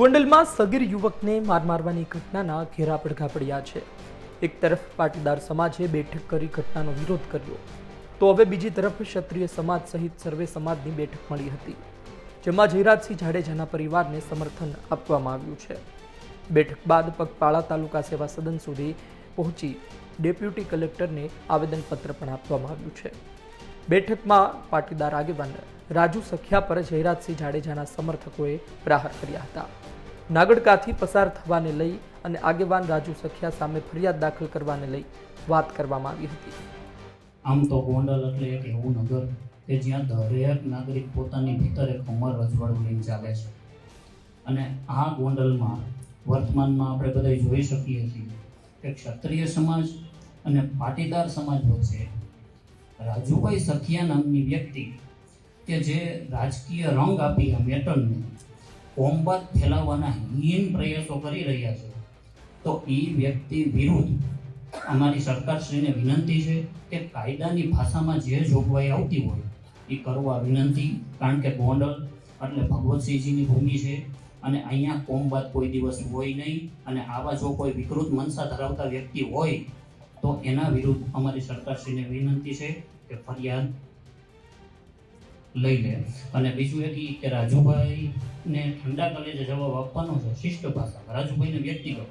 ગોંડલમાં સગીર યુવકને માર મારવાની ઘટનાના ઘેરા પડઘા પડ્યા છે. એક તરફ પાટીદાર સમાજે બેઠક કરી ઘટનાનો વિરોધ કર્યો. તો હવે બીજી તરફ ક્ષત્રિય સમાજ સહિત સર્વે સમાજની બેઠક મળી હતી, જેમાં જયરાજસિંહ જાડેજાના પરિવારને સમર્થન આપવામાં આવ્યું છે. બેઠક બાદ પગપાળા તાલુકા સેવા સદન સુધી પહોંચી ડેપ્યુટી કલેક્ટરને આવેદનપત્ર પણ આપવામાં આવ્યું છે. બેઠકમાં પાટીદાર આગેવાન રાજુ સખિયા પર જયરાજસિંહ જાડેજાના સમર્થકોએ પ્રહાર કર્યા હતા. નાગડકાથી પસાર થવાને લઈ અને આગેવાન રાજુ સખિયા સામે ફરિયાદ દાખલ કરવાને લઈ વાત કરવામાં આવી હતી. આમ તો ગોંડલ એટલે એક એવું નગર કે જ્યાં દરેક નાગરિક પોતાની ભીતર એક ઉંમર રજવાડું લઈને ચાલે છે. અને આ ગોંડલમાં વર્તમાનમાં આપણે બધા જોઈ શકીએ છીએ કે ક્ષત્રિય સમાજ અને પાટીદાર સમાજ વચ્ચે રાજુભાઈ સખિયા નામની વ્યક્તિ કે જે રાજકીય રંગ આપી આ મેટરને કોમ્બાત ફેલાવવાના હીન પ્રયાસો કરી રહ્યા છે. તો એ વ્યક્તિ વિરુદ્ધ અમારી સરકારશ્રીને વિનંતી છે કે કાયદાની ભાષામાં જે જોગવાઈ આવતી હોય એ કરવા વિનંતી, કારણ કે ગોંડલ એટલે ભગવતસિંહજીની ભૂમિ છે અને અહીંયા કોમબાદ કોઈ દિવસ હોય નહીં અને આવા જો કોઈ વિકૃત મનસા ધરાવતા વ્યક્તિ હોય તો એના વિરુદ્ધ અમારી સરકારશ્રીને વિનંતી છે કે ફરિયાદ લઈ લે અને બીજું એક ઈ કે રાજુભાઈને ઠંડા કલેજે જવાબ આપવાનો છે શિષ્ટ ભાષા રાજુભાઈને વ્યક્તિગત.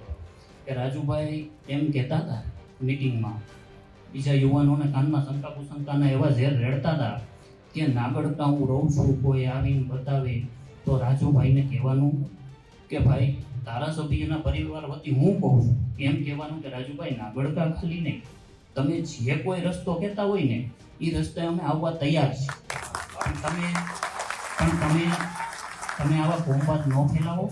કે રાજુભાઈ એમ કહેતા હતા મિટિંગમાં. બીજા યુવાનોને કાનમાં શંકા કુશંકાના એવા ઝેર રેડતા હતા કે નાગડકા હું રહું છું, કોઈ આવીને બતાવે તો રાજુભાઈને કહેવાનું કે ભાઈ, ધારાસભ્યના પરિવાર વતી હું કહું છું. એમ કહેવાનું કે રાજુભાઈ નાગડકા ખાલી નહીં. તમે જે કોઈ રસ્તો કહેતા હોય ને એ રસ્તે અમે આવવા તૈયાર છીએ. તમે, પણ તમે તમે આવા કોમ્બાત ન ફેલાવો.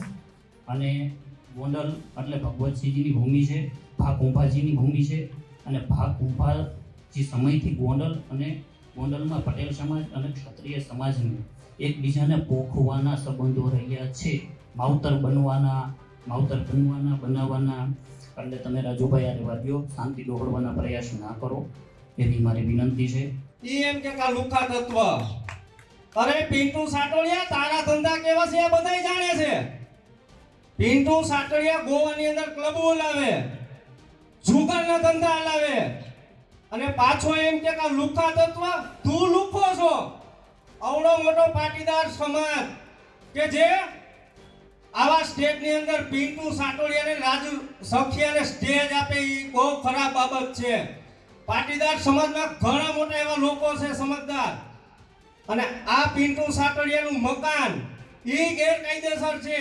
અને ગોંડલ એટલે ભગવતસિંહજીની ભૂમિ છે, ભા કુંભાજીની ભૂમિ છે, અને ભા કુંભાજી સમયથી ગોંડલ અને ગોંડલમાં પટેલ સમાજ અને ક્ષત્રિય સમાજને એકબીજાને પોખવાના સંબંધો રહ્યા છે. માવતર બનવાના માવતર બનવાના, બનાવવાના. એટલે તમે રાજુભાઈ આ રહેવા દો શાંતિ દોહડવાના પ્રયાસ ના કરો. એવી મારી વિનંતી છે. એમ કા લુખા તત્વ. અરે પિન્ટુ સાટોડિયા તારા ધંધા કેવા છે એ બધાય જાણે છે. પિન્ટુ સાટોડિયા ગોવાની અંદર ક્લબો લાવે જુગારના ધંધા હલાવે. અને પાછો એમ કે કા લુખા તત્વ, તું લુખો છો. અવડો મોટો પાટીદાર સમાજ કે જે આવા સ્ટેજની અંદર પિન્ટુ સાટોડિયાને રાજુ સખિયાને સ્ટેજ આપે એ બહુ ખરાબ બાબત છે. પાટીદાર સમાજમાં ઘણા મોટા એવા લોકો છે, સમજદાર. અને આ પિન્ટુ સાટડિયાનું મકાન એ ગેરકાયદેસર છે.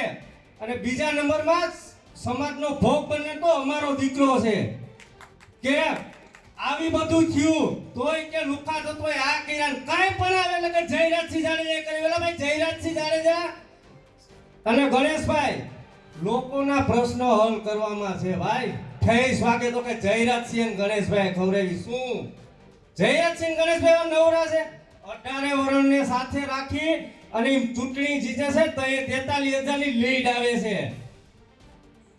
અને બીજા નંબરમાં સમાજનો ભોગ બને તો અમારો દીકરો છે. કે આવી બધું થયું તોય કે લુખા તત્વોએ આ કર્યા કાંઈ પણ આવે એટલે કે જયરાજસિંહ જાડેજા કરી વેલા ભાઈ જયરાજસિંહ જાડેજા અને ગણેશભાઈ, લોકોના પ્રશ્નો હલ કરવામાં છે ભાઈ. ઠેસ વાગે તો કે જયરાજસિંહ ગણેશભાઈ ખવડાવી શું જયરાજસિંહ સિંહ ગણેશભાઈ એવા નવરા છે અઢારે વરણને સાથે રાખી અને ચૂંટણી જીતે છે તો એ તેતાલીસ હજારની લીડ આવે છે.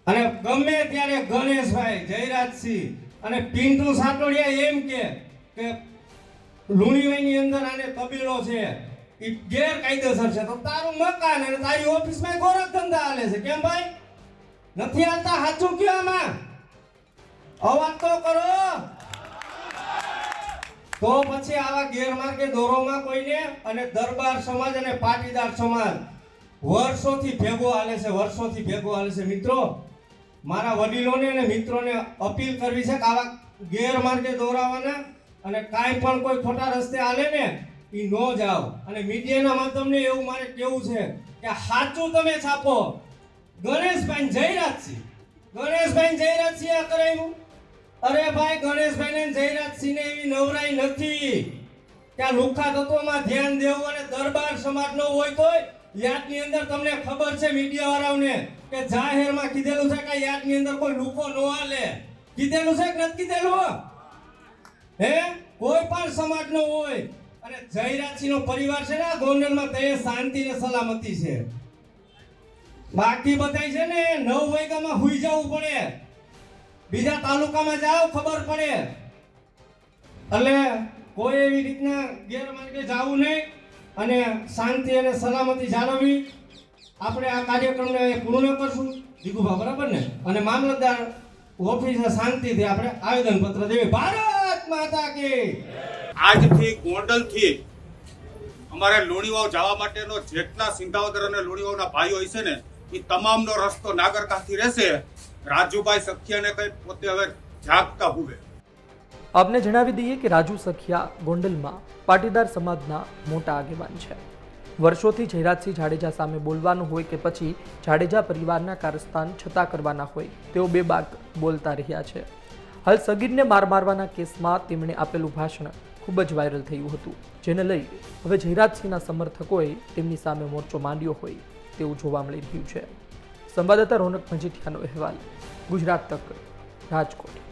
અને ગમે ત્યારે ગણેશભાઈ, જયરાજસિંહ અને પિન્ટુ સાટોડિયા એમ કે કે લુણીવાઈની અંદર આને તબીલો છે એ ગેરકાયદેસર છે. તો તારું મકાન અને તારી ઓફિસમાં ગોરખ ધંધા હાલે છે. કેમ ભાઈ? નથી હાલતા? સાચું કયો આમાં? અવાજ તો કરો. તો પછી આવા ગેરમાર્ગે દોરોમાં કોઈને અને દરબાર સમાજ અને પાટીદાર સમાજ વર્ષોથી ભેગો હાલે છે, વર્ષોથી ભેગો હાલે છે. મિત્રો, મારા વડીલોને અને મિત્રોને અપીલ કરવી છે કે આવા ગેરમાર્ગે દોરાવાના અને કાંઈ પણ કોઈ ખોટા રસ્તે હાલે ને એ ન જાઓ. અને મીડિયાના માધ્યમને એવું મારે કેવું છે કે સાચું તમે છાપો. ગણેશભાઈ જયરાજસિંહ ગણેશભાઈ જયરાજસિંહ આ કરાયું? અરે ભાઈ ગણેશભાઈ ને જયરાજસિંહને એવી નવરાઈ નથી. કે આ લુખા તત્વોમાં ધ્યાન દેવું અને દરબાર સમાજનો હોય તોય યાદની અંદર તમને ખબર છે મીડિયા વાળાઓને કે જાહેરમાં કીધેલું છે કે યાદની અંદર કોઈ લુખો ન હાલે. કીધેલું છે કે નથી કીધેલું? હે? કોઈ પણ સમાજનો હોય. અને જયરાજસિંહનો પરિવાર છે ને ગોંડલમાં, તે શાંતિ ને સલામતી છે. બાકી બતાય છે ને નવ વાગ્યામાં હુઈ જવું પડે. બીજા તાલુકામાં જાઓ, ખબર પડે. એટલે કોઈ એવી રીતના ગેરમાર્ગે જવું નહીં અને શાંતિ અને સલામતી જાળવવી. આપણે આ કાર્યક્રમને પૂર્ણ કરશું. દીકુભા બરાબર ને? અને મામલતદાર ઓફિસે શાંતિથી આપણે આવેદન પત્ર દેવી. ભારત માતા કે આજથી ગોંડલથી અમારે લોણીવાવ જવા માટેનો જેટલા સિંધાવદર અને લોણીવાવના ભાઈઓ હશે ને એ તમામનો રસ્તો નાગરકાથી રહેશે. રાજુભાઈ સખિયાને કઈ પોતે હવે જાગતા હુવે. આપને જણાવી દઈએ કે રાજુ સખિયા ગોંડલમાં પાટીદાર સમાજના મોટા આગેવાન છે. વર્ષોથી જયરાજસિંહ જાડેજા સામે બોલવાનું હોય કે પછી જાડેજા પરિવારના કારસ્થાન છતાં કરવાના હોય, તેઓ બે બાગ બોલતા રહ્યા છે. હાલ સગીરને માર મારવાના કેસમાં તેમણે આપેલું ભાષણ ખૂબ જ વાયરલ થયું હતું, જેને લઈ હવે જયરાજસિંહના સમર્થકોએ તેમની સામે મોરચો માંડ્યો હોય તેવું જોવા મળી રહ્યું છે. સંવાદદાતા રોનક મજીઠિયાનો અહેવાલ. ગુજરાત તક રાજકોટ.